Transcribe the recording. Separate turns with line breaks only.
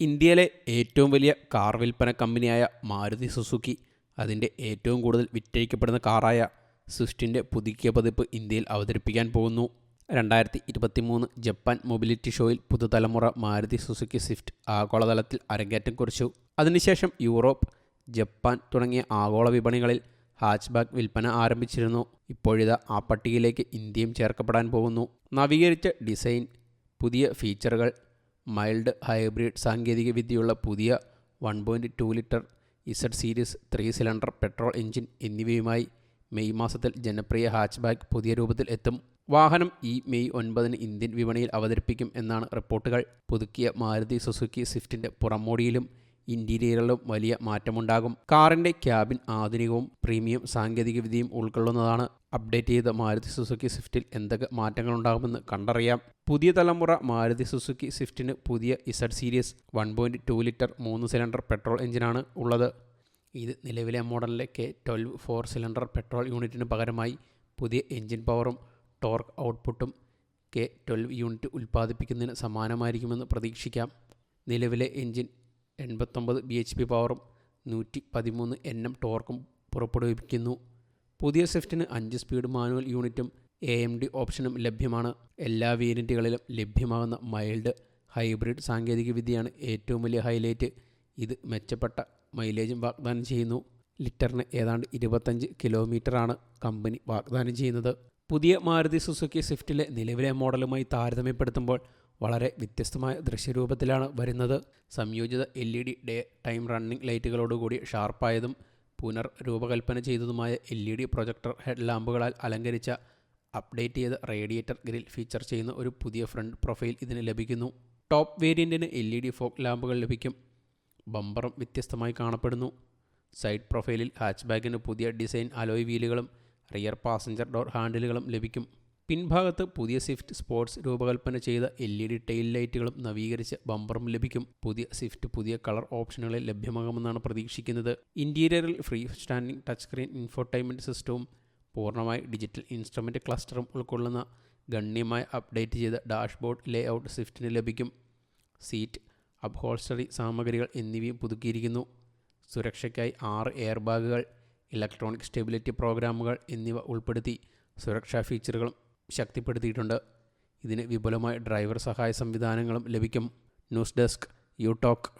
ഇന്ത്യയിലെ ഏറ്റവും വലിയ കാർ വിൽപ്പന കമ്പനിയായ മാരുതി സുസുക്കി അതിന്റെ ഏറ്റവും കൂടുതൽ വിറ്റഴിക്കപ്പെടുന്ന കാറായ സ്വിഫ്റ്റിന്റെ പുതുക്കിയ പതിപ്പ് ഇന്ത്യയിൽ അവതരിപ്പിക്കാൻ പോകുന്നു. രണ്ടായിരത്തി ഇരുപത്തി മൂന്ന് ജപ്പാൻ മൊബിലിറ്റി ഷോയിൽ പുതുതലമുറ മാരുതി സുസുക്കി സ്വിഫ്റ്റ് ആഗോളതലത്തിൽ അരങ്ങേറ്റം കുറിച്ചു. അതിനുശേഷം യൂറോപ്പ് ജപ്പാൻ തുടങ്ങിയ ആഗോള വിപണികളിൽ ഹാച്ച്ബാക്ക് വിൽപ്പന ആരംഭിച്ചിരുന്നു. ഇപ്പോഴിതാ ആ പട്ടികയിലേക്ക് ഇന്ത്യയും ചേർക്കപ്പെടാൻ പോകുന്നു. നവീകരിച്ച ഡിസൈൻ പുതിയ ഫീച്ചറുകൾ മൈൽഡ് ഹൈബ്രിഡ് സാങ്കേതിക വിദ്യയുള്ള പുതിയ one point two litre Z series three cylinder petrol engine എന്നിവയുമായി മെയ് മാസത്തിൽ ജനപ്രിയ ഹാച്ച്ബാക്ക് പുതിയ രൂപത്തിൽ എത്തും. വാഹനം ഈ മെയ് ഒൻപതിന് ഇന്ത്യൻ വിപണിയിൽ അവതരിപ്പിക്കും എന്നാണ് റിപ്പോർട്ടുകൾ. പുതുക്കിയ മാരുതി സുസുക്കി സ്വിഫ്റ്റിന്റെ പുറമോടിയിലും ഇന്റീരിയറിലും വലിയ മാറ്റമുണ്ടാകും. കാറിന്റെ ക്യാബിൻ ആധുനികവും പ്രീമിയം സാങ്കേതികവിദ്യയും ഉൾക്കൊള്ളുന്നതാണ്. അപ്ഡേറ്റ് ചെയ്ത മാരുതി സുസുക്കി സ്വിഫ്റ്റിൽ എന്തൊക്കെ മാറ്റങ്ങൾ ഉണ്ടാകുമെന്ന് കണ്ടറിയാം. പുതിയ തലമുറ മാരുതി സുസുക്കി സ്വിഫ്റ്റിന് പുതിയ Z series one point two litre മൂന്ന് സിലിണ്ടർ പെട്രോൾ എഞ്ചിനാണ് ഉള്ളത്. ഇത് നിലവിലെ മോഡലിലെ K twelve four cylinder petrol യൂണിറ്റിന് പകരമായി പുതിയ എഞ്ചിൻ പവറും ടോർക്ക് ഔട്ട്പുട്ടും കെ ട്വൽവ് യൂണിറ്റ് ഉൽപ്പാദിപ്പിക്കുന്നതിന് സമാനമായിരിക്കുമെന്ന് പ്രതീക്ഷിക്കാം. നിലവിലെ എഞ്ചിൻ എൺപത്തൊമ്പത് ബി എച്ച് പി പവറും നൂറ്റി പതിമൂന്ന് എൻ എം ടോർക്കും പുറപ്പെടുവിപ്പിക്കുന്നു. പുതിയ സ്വിഫ്റ്റിന് അഞ്ച് സ്പീഡ് മാനുവൽ യൂണിറ്റും എ എം ഡി ഓപ്ഷനും ലഭ്യമാണ്. എല്ലാ വേരിയന്റുകളിലും ലഭ്യമാകുന്ന മൈൽഡ് ഹൈബ്രിഡ് സാങ്കേതികവിദ്യയാണ് ഏറ്റവും വലിയ ഹൈലൈറ്റ്. ഇത് മെച്ചപ്പെട്ട മൈലേജും വാഗ്ദാനം ചെയ്യുന്നു. ലിറ്ററിന് ഏതാണ്ട് ഇരുപത്തഞ്ച് കിലോമീറ്ററാണ് കമ്പനി വാഗ്ദാനം ചെയ്യുന്നത്. പുതിയ മാരുതി സുസുക്കി സ്വിഫ്റ്റിലെ നിലവിലെ മോഡലുമായി താരതമ്യപ്പെടുത്തുമ്പോൾ വളരെ വ്യത്യസ്തമായ ദൃശ്യരൂപത്തിലാണ് വരുന്നത്. സംയോജിത L E D day time running ലൈറ്റുകളോടുകൂടി ഷാർപ്പായതും പുനർ രൂപകൽപ്പന ചെയ്തതുമായ L E D projector head ലാമ്പുകളാൽ അലങ്കരിച്ച അപ്ഡേറ്റ് ചെയ്ത റേഡിയേറ്റർ ഗ്രിൽ ഫീച്ചർ ചെയ്യുന്ന ഒരു പുതിയ ഫ്രണ്ട് പ്രൊഫൈൽ ഇതിന് ലഭിക്കുന്നു. ടോപ്പ് വേരിയന്റിന് എൽ ഇ ഡി ഫോക്ക് ലാമ്പുകൾ ലഭിക്കും. ബമ്പറും വ്യത്യസ്തമായി കാണപ്പെടുന്നു. സൈഡ് പ്രൊഫൈലിൽ ഹാച്ച് ബാഗിന് പുതിയ ഡിസൈൻ അലോയ് വീലുകളും റിയർ പാസഞ്ചർ ഡോർ ഹാൻഡിലുകളും ലഭിക്കും. പിൻഭാഗത്ത് പുതിയ സ്വിഫ്റ്റ് സ്പോർട്സ് രൂപകൽപ്പന ചെയ്ത എൽ ഇ ഡി ടെയിൽ ലൈറ്റുകളും നവീകരിച്ച ബമ്പറും ലഭിക്കും. പുതിയ സ്വിഫ്റ്റ് പുതിയ കളർ ഓപ്ഷനുകളിൽ ലഭ്യമാകുമെന്നാണ് പ്രതീക്ഷിക്കുന്നത്. ഇന്റീരിയറിൽ free standing touch screen infotainment സിസ്റ്റവും പൂർണമായി ഡിജിറ്റൽ ഇൻസ്ട്രുമെന്റ് ക്ലസ്റ്ററും ഉൾക്കൊള്ളുന്ന ഗണ്യമായി അപ്ഡേറ്റ് ചെയ്ത ഡാഷ്ബോർഡ് ലേ ഔട്ട് സ്വിഫ്റ്റിന് ലഭിക്കും. സീറ്റ് അപ്ഹോൾസ്റ്ററി സാമഗ്രികൾ എന്നിവയും പുതുക്കിയിരിക്കുന്നു. സുരക്ഷയ്ക്കായി ആറ് എയർ ബാഗുകൾ ഇലക്ട്രോണിക് സ്റ്റെബിലിറ്റി പ്രോഗ്രാമുകൾ എന്നിവ ഉൾപ്പെടുത്തി സുരക്ഷാ ഫീച്ചറുകളും ശക്തിപ്പെടുത്തിയിട്ടുണ്ട്. ഇതിന് വിപുലമായ ഡ്രൈവർ സഹായ സംവിധാനങ്ങളും ലഭിക്കും. News desk you talk